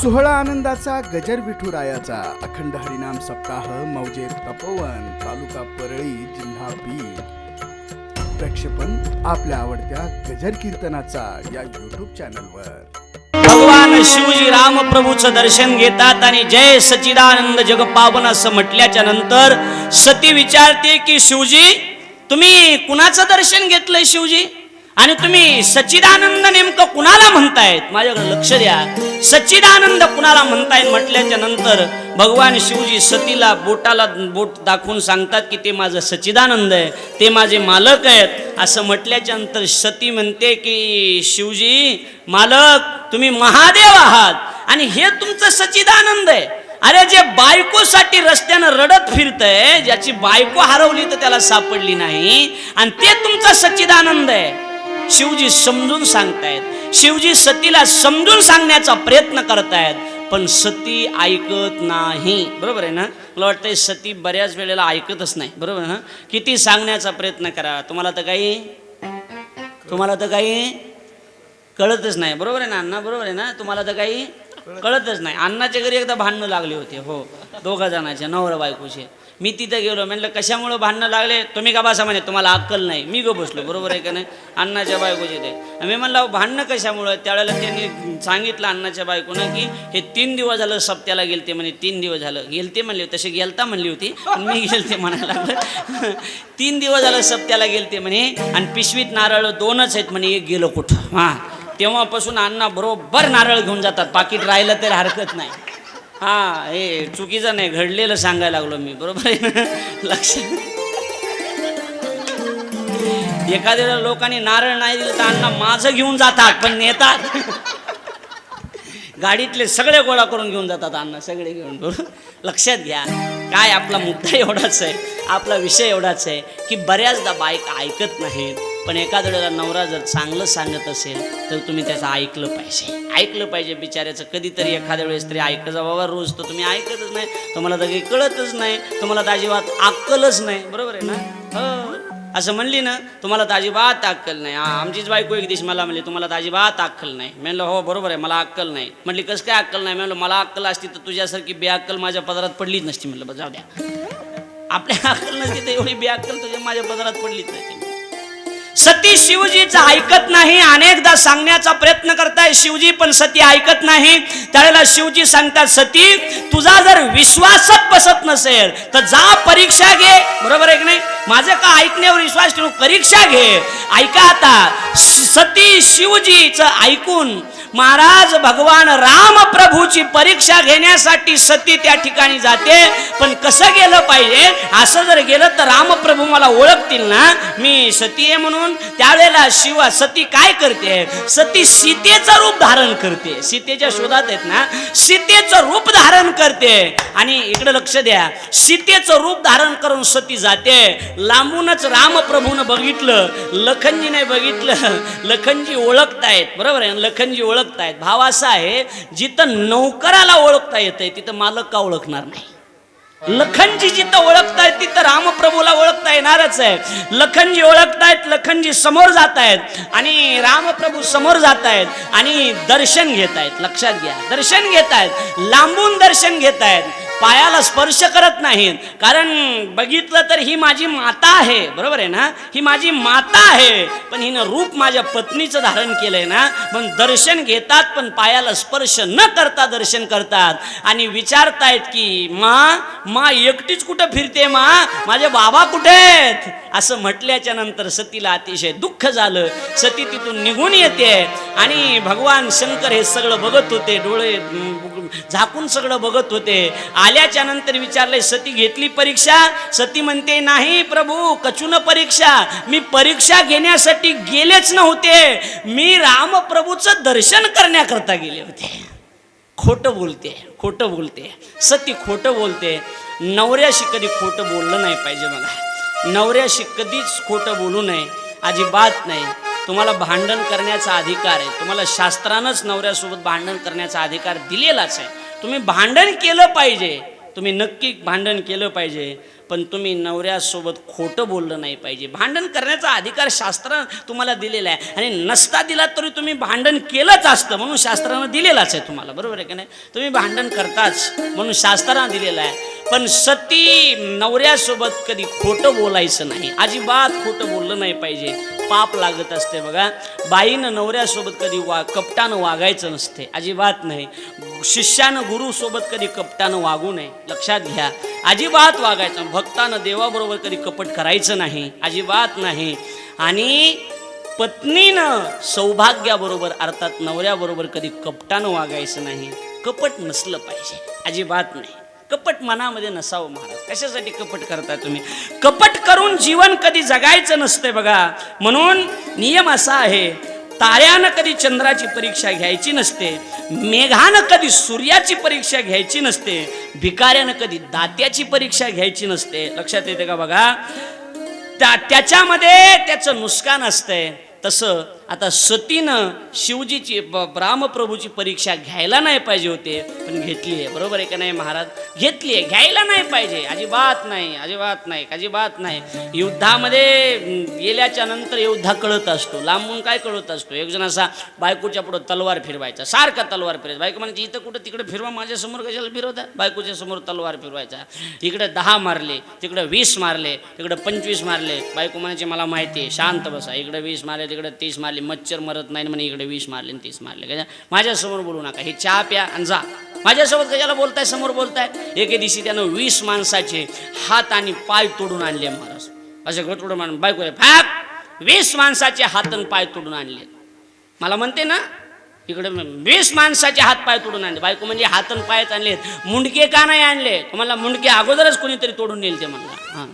सोहळा आनंदाचा गजर विठुरायाचा. अखंड हरिनाम सप्ताह मौजे तपोवन तालुका परळी जिल्हा बीड. प्रक्षेपण आपल्या आवडत्या गजर कीर्तनाचा या युट्यूब चॅनलवर भगवान शिवजी रामप्रभूचं दर्शन घेतात आणि जय सचिदानंद जग पावन असं म्हटल्याच्या नंतर सती विचारते की शिवजी तुम्ही कुणाचं दर्शन घेतलंय शिवजी? आणि तुम्ही सचिदानंद नेमकं कुणाला म्हणतायत? माझ्याकडे लक्ष द्या. सच्चिदानंद कुणाला म्हणतायत म्हटल्याच्या नंतर भगवान शिवजी सतीला बोटाला बोट दाखवून सांगतात की ते माझं सच्चिदानंद आहे ते माझे मालक आहेत. असं म्हटल्याच्या नंतर सती म्हणते की शिवजी मालक तुम्ही महादेव आहात आणि हे तुमचं सच्चिदानंद आहे. अरे जे बायकोसाठी रस्त्यानं रडत फिरतंय ज्याची बायको हरवली तर त्याला सापडली नाही आणि ते तुमचा सच्चिदानंद आहे. शिवजी समजून सांगतायत शिवजी सतीला समजून सांगण्याचा प्रयत्न करतायत पण सती ऐकत नाही. बरोबर आहे ना? मला वाटतंय सती बऱ्याच वेळेला ऐकतच नाही. बरोबर ना? किती सांगण्याचा प्रयत्न करा. तुम्हाला तर काही? तुम्हाला तर काही? कळतच नाही. बरोबर आहे ना अण्णा? बरोबर आहे ना? तुम्हाला तर काही? कळतच नाही. अण्णाच्या घरी एकदा भांडणं लागले होते. हो. दोघा जणांचे नवरा बायकोचे. मी तिथं गेलो म्हणलं कशामुळं भांडणं लागले? तुम्ही का बसा म्हणे? तुम्हाला अक्कल नाही. मी गो बसलो बरोबर आहे का नाही? अण्णाच्या बायकोचे ते. मी म्हणलं भांडणं कशामुळं? त्यावेळेला त्यांनी सांगितलं अण्णाच्या बायकोनं की हे तीन दिवस झालं सप्त्याला गेलते म्हणे तीन दिवस झालं. गेलते म्हणले तसे गेलता म्हणली होती मी गेलते म्हणायला लागलं. तीन दिवस झालं सप्त्याला गेलते म्हणे आणि पिशवीत नारळ दोनच आहेत म्हणे एक गेलो कुठं? हां. तेव्हापासून अण्णा बरोबर नारळ घेऊन जातात पाकिट राहिलं तर हरकत नाही. हा हे चुकीचं नाही घडलेलं सांगायला लागलो मी बरोबर आहे ना? लक्ष एखाद्या लोकांनी नारळ नाही दिलं तर अण्णा माझं घेऊन जातात पण नेतात. गाडीतले सगळे गोळा करून घेऊन जातात अण्णा सगळे घेऊन बरोबर? लक्षात घ्या. काय आपला मुद्दा एवढाच आहे आपला विषय एवढाच आहे की बऱ्याचदा बाईक ऐकत नाहीत. पण एखाद्या वेळेला नवरा जर चांगलं सांगत असेल तर तुम्ही त्याचं ऐकलं पाहिजे. ऐकलं पाहिजे बिचाऱ्याचं. कधीतरी एखाद्या वेळेस तरी ऐकत जा बाबा रोज तर तुम्ही ऐकतच नाही. तुम्हाला तर काही कळतच नाही. तुम्हाला तर अजिबात अक्कलच नाही. बरोबर आहे ना? हो. असं म्हणली ना तुम्हाला तर अजिबात अक्कल नाही. आमचीच बायको एक दिवशी मला म्हणली तुम्हाला तर अजिबात अक्कल नाही. म्हणलं हो बरोबर आहे. मला अक्कल नाही. म्हणली कसं काय अक्कल नाही? म्हणलं मला अक्कल असती तर तुझ्यासारखी बेअक्कल माझ्या पदरात पडलीच नसती. म्हणलं जाऊ द्या. आपल्या अक्कल नसती तर एवढी बेअक्कल तुझ्या माझ्या पदरात पडलीच नसती. सती शिवजीचं ऐकत नाही अनेकदा सांगण्याचा प्रयत्न करताय. शिवजी पण सती ऐकत नाही. त्यावेळेला शिवजी सांगतात सती तुझा जर विश्वासच बसत नसेल तर जा परीक्षा घे. बरोबर आहे की नाही? माझं का ऐकण्यावर विश्वास ठेवू? परीक्षा घे. ऐका आता सती शिवजीचं ऐकून महाराज भगवान राम प्रभूची परीक्षा घेण्यासाठी सती त्या ठिकाणी जाते. पण कसं गेलं पाहिजे? असं जर गेलं तर रामप्रभू मला ओळखतील ना? मी सती आहे म्हणून. त्यावेळेला शिवा सती काय करते? सती सीतेचं रूप धारण करते. सीतेच्या शोधात आहेत ना? सीतेचं रूप धारण करते. आणि इकडे लक्ष द्या. सीतेचं रूप धारण करून सती जाते. लांबूनच रामप्रभूनं बघितलं. लखनजीने बघितलं. लखनजी ओळखतायत. बरोबर आहे? लखनजी ओळख ओळखतायत. भाव असा आहे जिथं नौकराला ओळखता येतंय तिथं मालक का ओळखणार नाही? लखनजी जिथं ओळखतायत तिथं रामप्रभूला ओळखता येणारच आहे. लखनजी ओळखतायत लखनजी समोर जात आहेत आणि रामप्रभू समोर जात आहेत आणि दर्शन घेत आहेत लक्षात घ्या दर्शन घेत आहेत लांबून दर्शन घेत आहेत पायाला स्पर्श करत नाहीत. कारण बघितलं तर ही माझी माता आहे. बरोबर आहे ना? ही माझी माता आहे. पण हिनं रूप माझ्या पत्नीचं धारण केलंय ना? पण दर्शन घेतात पण पायाला स्पर्श न करता दर्शन करतात. आणि विचारतायत की मा मा एकटीच कुठं फिरते मा? माझे बाबा कुठे आहेत? असं म्हटल्याच्या नंतर सतीला अतिशय दुःख झालं. सती तिथून निघून येते. आणि भगवान शंकर हे सगळं बघत होते. डोळे झाकून सगळं बघत होते. आल्याच्यानंतर विचारले सती घेतली परीक्षा? सती म्हणते नाही प्रभू कचून परीक्षा. मी परीक्षा घेण्यासाठी गेलेच नव्हते. मी रामप्रभूचं दर्शन करण्याकरता गेले होते. खोटं बोलते खोटं बोलते. सती खोटं बोलते. नवऱ्याशी कधी खोटं बोललं नाही पाहिजे मला. नवऱ्याशी कधीच खोटं बोलू नये. अजिबात नाही. तुम्हाला भांडण करण्याचा अधिकार आहे. तुम्हाला शास्त्रानंच नवऱ्यासोबत भांडण करण्याचा अधिकार दिलेलाच आहे. तुम्ही भांडण केलं पाहिजे. तुम्ही नक्की भांडण केलं पाहिजे. पण तुम्ही नवऱ्यासोबत खोटं बोललं नाही पाहिजे. भांडण करण्याचा अधिकार शास्त्रानं तुम्हाला दिलेला आहे. आणि नसता दिला तरी तुम्ही भांडण केलंच असतं म्हणून शास्त्रानं दिलेलाच आहे तुम्हाला. बरोबर आहे का नाही? तुम्ही भांडण करताच म्हणून शास्त्रानं दिलेलं आहे. पण सती नवऱ्यासोबत कधी खोटं बोलायचं नाही. अजिबात खोटं बोललं नाही पाहिजे. पाप लागत असते बघा. बाईनं नवऱ्यासोबत कधी वा कपटानं वागायचं नसते. अजिबात नाही. शिष्यानं गुरुसोबत कधी कपटानं वागू नये. लक्षात घ्या. अजिबात वागायचं भक्तानं देवाबरोबर कधी कपट करायचं नाही. अजिबात नाही. आणि पत्नीनं सौभाग्याबरोबर अर्थात नवऱ्याबरोबर कधी कपटानं वागायचं नाही. कपट नसलं पाहिजे. अजिबात नाही. कपट मनामध्ये नसावं महाराज. कशासाठी कपट करताय तुम्ही? कपट करून जीवन कधी जगायचं नसते बघा. म्हणून नियम असा आहे ताऱ्यानं कधी चंद्राची परीक्षा घ्यायची नसते मेघानं कधी सूर्याची परीक्षा घ्यायची नसते भिकाऱ्यानं कधी दात्याची परीक्षा घ्यायची नसते. लक्षात येते का बघा? त्या त्याच्यामध्ये त्याचं नुकसान असतंय. तसं आता सतीनं शिवजीची ब- रामप्रभूची परीक्षा घ्यायला नाही पाहिजे होते पण घेतली आहे. बरोबर आहे का नाही महाराज? घेतली आहे. घ्यायला नाही पाहिजे. अजिबात नाही अजिबात नाही अजिबात नाही. युद्धामध्ये गेल्याच्यानंतर युद्धा कळत असतो. लांबून काय कळत असतो? एक जण असा बायकोच्या पुढं तलवार फिरवायचा. सारखा तलवार फिरायचा. बायको म्हणायची इथं कुठं तिकडे फिरवा माझ्यासमोर कशाला फिरवता? बायकोच्या समोर तलवार फिरवायचा. इकडे दहा मारले तिकडे वीस मारले तिकडे पंचवीस मारले. बायको म्हणायचे मला माहिती आहे शांत बसा. इकडे वीस मारले तिकडे तीस मारले. मच्छर मरत नाही म्हणे इकडे वीस मारले तीस मारले. कशा माझ्यासमोर बोलू नका हे चहा प्या आणि जा. माझ्यासोबत कशाला बोलताय समोर बोलताय. एके दिवशी त्यानं वीस माणसाचे हात आणि पाय तोडून आणले महाराज असे घटोड मान बायको फॅप वीस माणसाचे हात आणि पाय तोडून आणले. मला म्हणते ना इकडे वीस माणसाचे हात पाय तोडून आणले. बायको म्हणजे हात आणि पायच आणले मुंडके का नाही आणले? तुम्हाला मुंडके अगोदरच कोणीतरी तोडून नेल ते म्हणला. हां.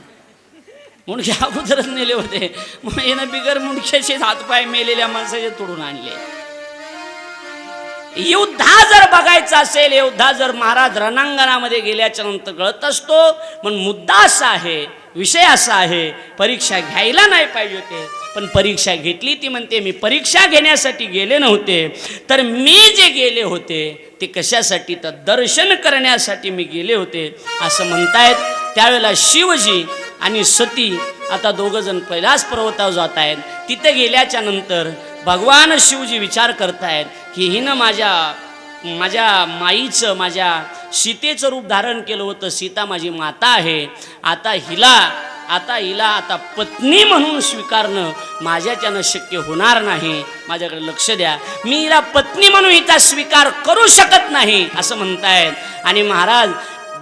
मुंडके अगोदरच नेले होते. मग यानं बिगर मुंडक्याचे हातपाय मेलेल्या माणसाचे तोडून आणले. युद्धा जर बघायचा असेल युद्धा जर महाराज रणांगणामध्ये गेल्याच्यानंतर गळत असतो पण मुद्दा असा आहे विषय असा आहे परीक्षा घ्यायला नाही पाहिजे होते. पण परीक्षा घेतली ती म्हणते मी परीक्षा घेण्यासाठी गेले नव्हते. तर मी जे गेले होते ते कशासाठी? तर दर्शन करण्यासाठी मी गेले होते. असं म्हणतायत. त्यावेळेला शिवजी आणि सती आता दोघं जण कैलास पर्वतावर जात आहेत. तिथे गेल्याच्यानंतर भगवान शिवजी विचार करतायत की हिनं माझ्या माझ्या माईचं माझ्या सीतेचं रूप धारण केलं होतं. सीता माझी माता आहे. आता हिला आता हिला आता पत्नी म्हणून स्वीकारणं माझ्याच्यानं शक्य होणार नाही. माझ्याकडे लक्ष द्या. मी हिला पत्नी म्हणून हिचा स्वीकार करू शकत नाही असं म्हणतायत. आणि महाराज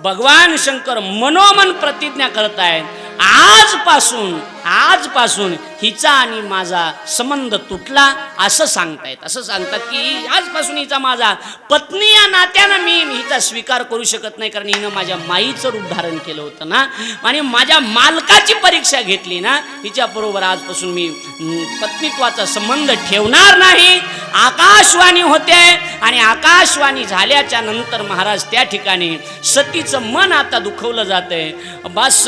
भगवान शंकर मनोमन प्रतिज्ञा करतायत. आजपासून आजपासून हिचा आणि माझा संबंध तुटला असं सांगतायत असं सांगतात की आजपासून हिचा माझा पत्नी या नात्यानं मी हिचा स्वीकार करू शकत नाही कारण हिनं माझ्या माईचं रूप धारण केलं होतं ना. आणि माझ्या मालकाची परीक्षा घेतली ना हिच्याबरोबर आजपासून मी पत्नीत्वाचा संबंध ठेवणार नाही. आकाशवाणी होते आणि आकाशवाणी झाल्याच्यानंतर महाराज त्या ठिकाणी सतीचं मन आता दुखवलं जातंय. बस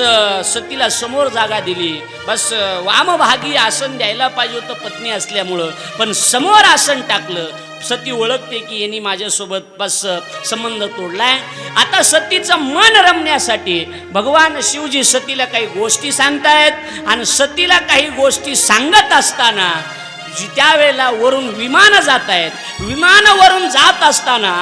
सतीला समोर जागा दिली. बस वामभागी आसन द्यायला पाहिजे होतं पत्नी असल्यामुळं. पण समोर आसन टाकलं सती ओळखते की यांनी माझ्यासोबत बस संबंध तोडलाय. आता सतीचं मन रमण्यासाठी भगवान शिवजी सतीला काही गोष्टी सांगतायत आणि सतीला काही गोष्टी सांगत असताना त्यावेळेला वरून विमान जात आहेत विमानावरून जात असताना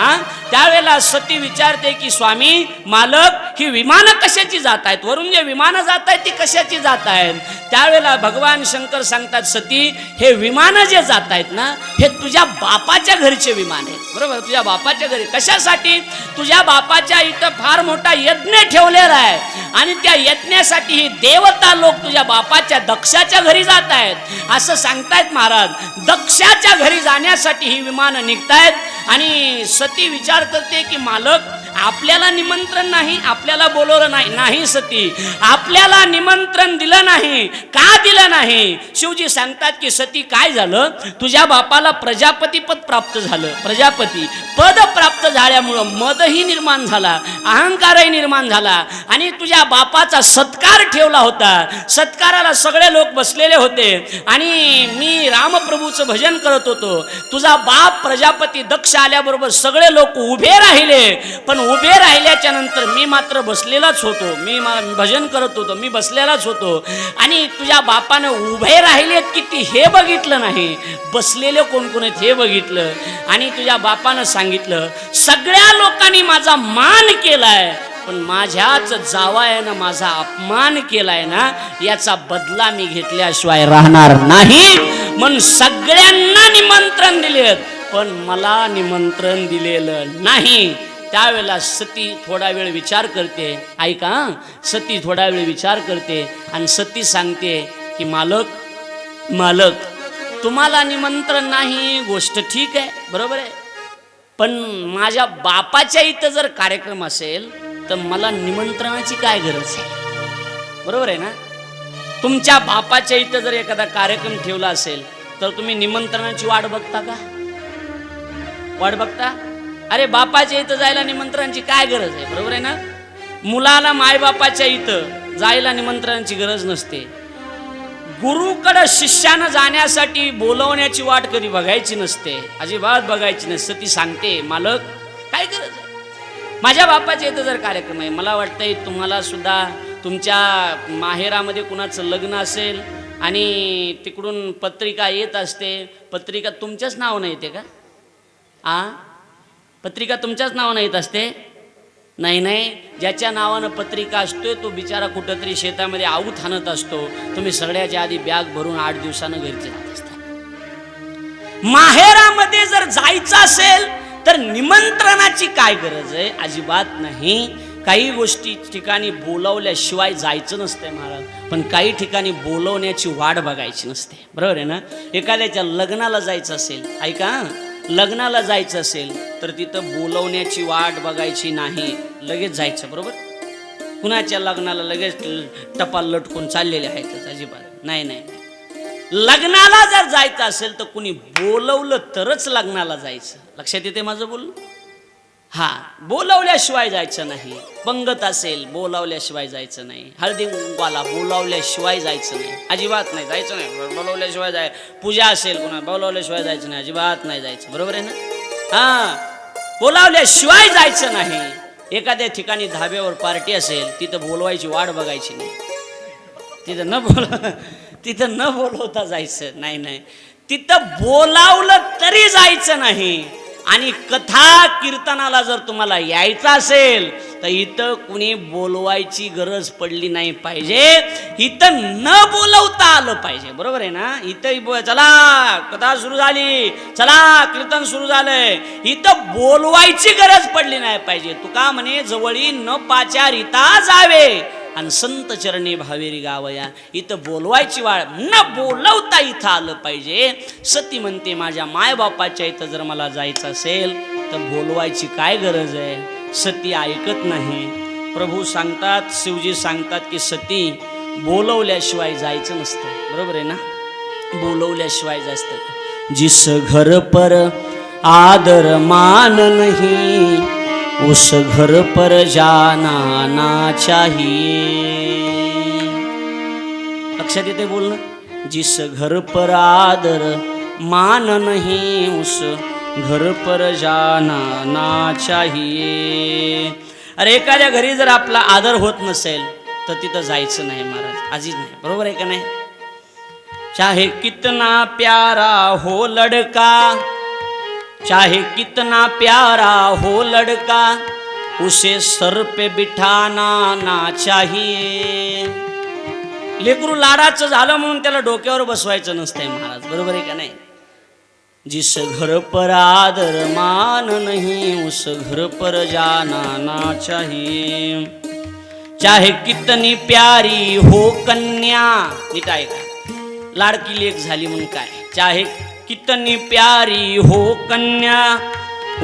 त्यावेळेला सती विचारते की स्वामी मालक ही विमानं कशाची जात आहेत? वरून जे विमानं जात आहेत ती कशाची जात आहेत? त्यावेळेला भगवान शंकर सांगतात सती हे विमानं जे जात आहेत ना हे तुझ्या बापाच्या घरचे विमान आहेत. बरोबर? तुझ्या बापाच्या घरी. कशासाठी? तुझ्या बापाच्या इथं फार मोठा यज्ञ ठेवलेला आहे आणि त्या यज्ञासाठी ही देवता लोक तुझ्या बापाच्या दक्षाच्या घरी जात आहेत. असं सांगतायत महाराज. दक्षाच्या घरी जाण्यासाठी ही विमानं निघतायत. आणि सती विचार करते की मालक आपल्याला निमंत्रण नाही आपल्याला बोलवलं नाही नाही सती. आपल्याला निमंत्रण दिलं नाही. का दिलं नाही? शिवजी सांगतात की सती काय झालं? तुझ्या बापाला प्रजापती पद प्राप्त झालं. प्रजापती पद प्राप्त झाल्यामुळं मदही निर्माण झाला अहंकारही निर्माण झाला आणि तुझ्या बापाचा सत्कार ठेवला होता. सत्काराला सगळे लोक बसलेले होते आणि मी रामप्रभूचं भजन करत होतो. तुझा बाप प्रजापती दक्ष आल्याबरोबर सगळे लोक उभे राहिले पण उभे राहिल्याच्या नंतर मी मात्र बसलेलाच होतो. मी भजन करत होतो मी बसलेलाच होतो. आणि तुझ्या बापानं उभे राहिलेत किती हे बघितलं नाही. बसलेले कोण कोण आहेत हे बघितलं. आणि तुझ्या बापानं सांगितलं सगळ्या लोकांनी माझा मान केलाय पण माझ्याच जावायानं माझा अपमान केलाय ना याचा बदला मी घेतल्याशिवाय राहणार नाही. म्हणून सगळ्यांना निमंत्रण दिलेत पण मला निमंत्रण दिलेलं नाही. त्यावेळेला सती थोडा वेळ विचार करते. ऐका सती थोडा वेळ विचार करते आणि सती सांगते की मालक मालक तुम्हाला निमंत्रण नाही गोष्ट ठीक आहे. बरोबर आहे? पण माझ्या बापाच्या इथं जर कार्यक्रम असेल तर मला निमंत्रणाची काय गरज आहे? बरोबर आहे ना? तुमच्या बापाच्या इथं जर एखादा कार्यक्रम ठेवला असेल तर तुम्ही निमंत्रणाची वाट बघता का? वाट बघता? अरे बापाच्या इथं जायला निमंत्रणाची काय गरज आहे? बरोबर आहे ना? मुलाला मायबापाच्या इथं जायला निमंत्रणाची गरज नसते. गुरुकडं शिष्यानं जाण्यासाठी बोलवण्याची वाट कधी बघायची नसते. अजिबात बघायची नसते. ती सांगते मालक काय गरज आहे? माझ्या बापाच्या इथं जर कार्यक्रम आहे मला वाटतंय तुम्हाला सुद्धा तुमच्या माहेरामध्ये कुणाचं लग्न असेल आणि तिकडून पत्रिका येत असते पत्रिका तुमच्याच नावानं येते का? आ? पत्रिका तुमच्याच नावानं येत असते? नाही नाही. ज्याच्या नावानं पत्रिका असतोय तो बिचारा कुठंतरी शेतामध्ये आऊत हाणत असतो. तुम्ही सगळ्याच्या आधी बॅग भरून आठ दिवसानं घरचे जात असता. माहेरामध्ये जर जायचं असेल तर निमंत्रणाची काय गरज आहे? अजिबात नाही. काही गोष्टी ठिकाणी बोलावल्याशिवाय जायचं नसतंय महाराज. पण काही ठिकाणी बोलवण्याची वाट बघायची नसते. बरोबर आहे ना? एखाद्याच्या लग्नाला जायचं असेल. ऐका लग्नाला जायचं असेल तर तिथं बोलवण्याची वाट बघायची नाही लगेच जायचं बरोबर? कुणाच्या लग्नाला लगेच टपाल लटकून चाललेले आहेत अजिबात. नाही नाही लग्नाला जर जायचं असेल तर कुणी बोलवलं तरच लग्नाला जायचं. लक्षात येते माझं बोलणं? हा बोलावल्याशिवाय जायचं नाही. पंगत असेल बोलावल्याशिवाय जायचं नाही. हळदी कुंकवाला बोलावल्याशिवाय जायचं नाही. अजिबात नाही जायचं नाही. बोलावल्याशिवाय जाय पूजा असेल कुणा बोलावल्याशिवाय जायचं नाही. अजिबात नाही जायचं. बरोबर आहे ना? हा बोलावल्याशिवाय जायचं नाही. एखाद्या ठिकाणी धाब्यावर पार्टी असेल तिथं बोलवायची वाट बघायची नाही. तिथं न बोल तिथं न बोलवता जायचं. नाही नाही. तिथं बोलावलं तरी जायचं नाही. आणि कथा कीर्तनाला जर तुम्हाला यायचं असेल तर इथं कुणी बोलवायची गरज पडली नाही पाहिजे. इथं न बोलवता आलं पाहिजे. बरोबर आहे ना? इथं चला कथा सुरू झाली. चला कीर्तन सुरू झालंय. इथं बोलवायची गरज पडली नाही पाहिजे. तुका म्हणे जवळी न पाचारिता जावे. आणि संत चरणी भावेरी गावया इथं बोलवायची वाळ न बोलवता इथं आलं पाहिजे. सती म्हणते माझ्या मायबापाच्या इथं जर मला जायचं असेल तर बोलवायची काय गरज आहे? सती ऐकत नाही. प्रभू सांगतात शिवजी सांगतात की सती बोलवल्याशिवाय जायचं नसतं. बरोबर आहे ना? बोलवल्याशिवाय जास्त. जिस घर पर आदर मान नाही उस घर पर जाना ना चाहिए। लक्षात येते बोलणं जिस घर पर आदर मान नाही उस घर पर जाना ना चाहिए। अरे एखाद्या घरी जर आपला आदर होत नसेल तर तिथं जायचं नाही महाराज आजीच नाही बरोबर आहे का नाही? चाहे कितना प्यारा हो लड़का चाहे कितना प्यारा हो लड़का उसे सर पे बिठाना ना चाहिए। लेकरू लाडाचं झालं म्हणून त्याला डोक्यावर बसवायचं नसतंय महाराज बरोबर आहे का नाही? जिस घर पर आदर मान नहीं उस घर पर जाना ना चाहिए। चाहे कितनी प्यारी हो कन्या नीट आहे का लाडकी लेख झाली म्हणून काय? चाहे कितनी प्यारी हो कन्या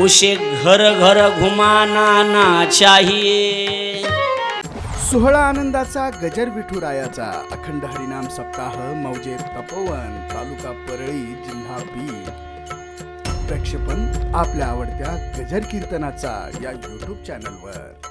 उसे घर घर घुमाना ना चाहिए। सोहळा आनंदाचा गजर विठुरायाचा अखंड हरिनाम सप्ताह मौजे तपोवन तालुका परळी जिल्हा बीड. प्रक्षेपण आपल्या आवडत्या गजर कीर्तनाचा या यूट्यूब चॅनलवर